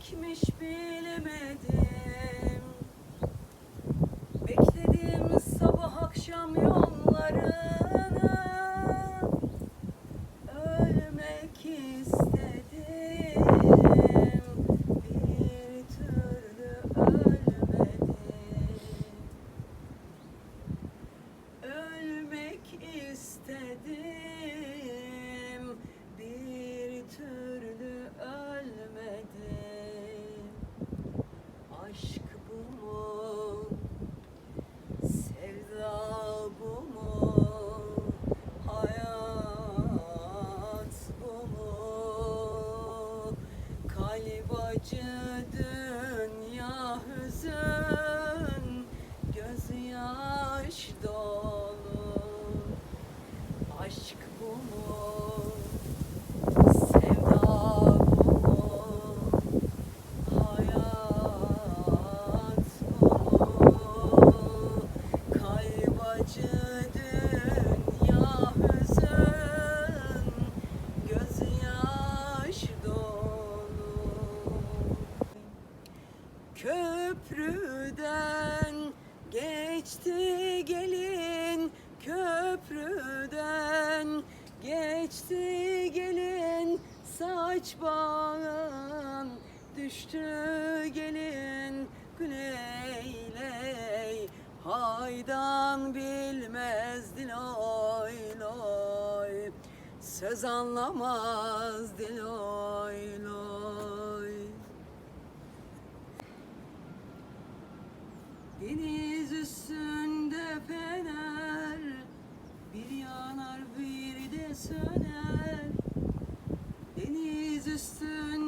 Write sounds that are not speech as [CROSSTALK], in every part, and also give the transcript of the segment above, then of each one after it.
Neymiş bilemedim. düştü gelin güneyley Haydan bilmez dil oy loy. Söz anlamaz dil oy loy. Deniz üstünde fener Bir yanar bir de söner. Deniz üstünde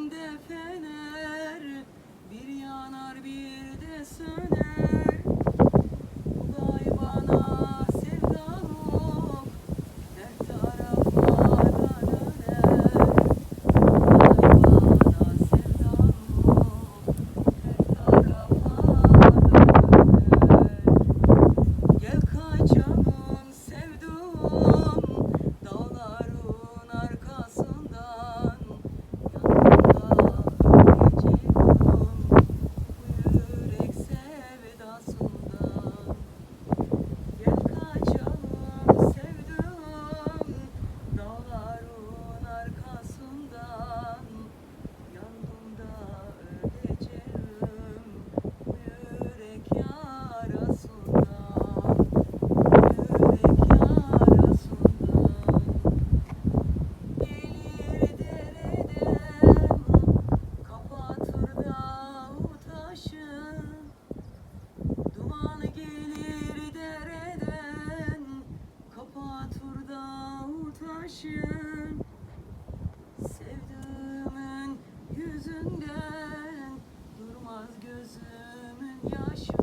gözümün yaşı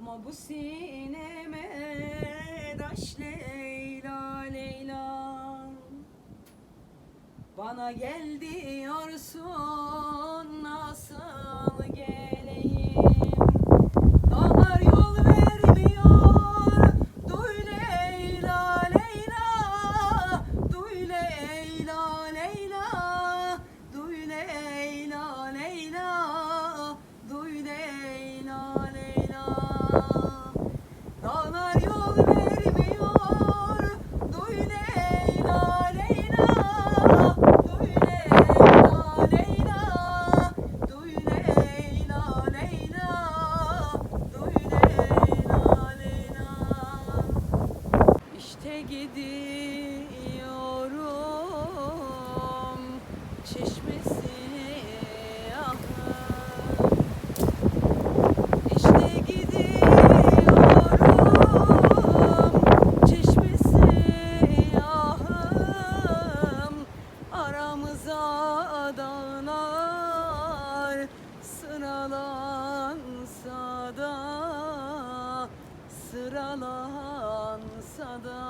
Atma bu sineme daş Leyla Leyla. Bana gel diyorsun nasıl Da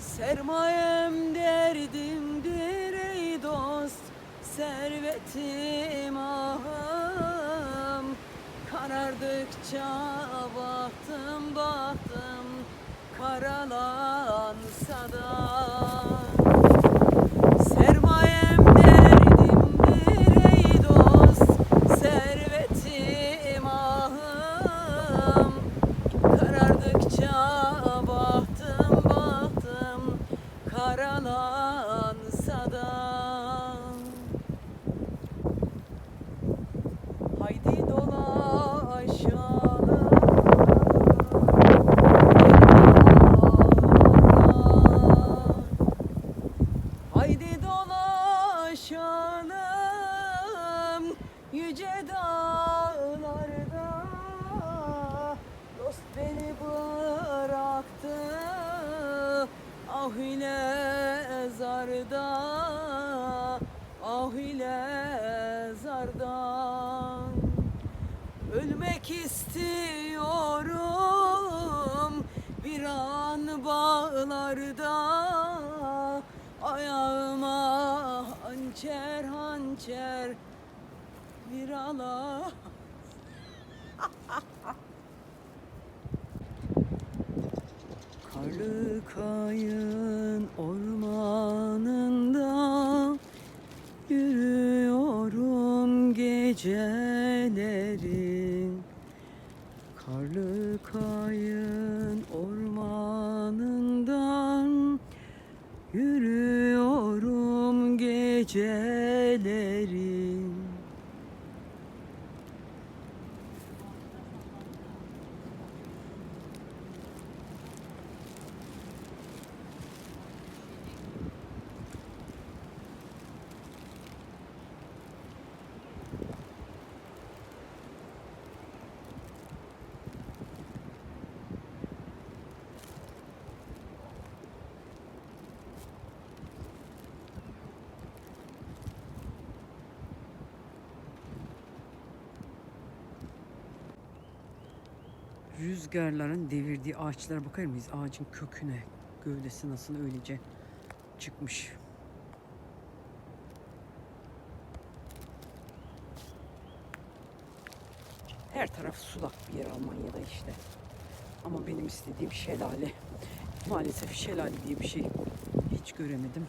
Sermayem derdimdir ey dost Servetim ahım. Karardıkça baktım baktım Karalansa da. Sermayem ah ile zarda ah ile zardan Ölmek istiyorum bir an bağlarda. Ayağıma hançer hançer bir ala [LAUGHS] Karlı kayın ormanında Yürüyorum gecelerin. Karlı kayın ormanından Yürüyorum gecelerin Rüzgarların devirdiği ağaçlara bakar mıyız? Ağacın köküne, gövdesi nasıl öylece çıkmış. Her taraf sulak bir yer Almanya'da işte. Ama benim istediğim şelale. Maalesef şelale diye bir şey hiç göremedim.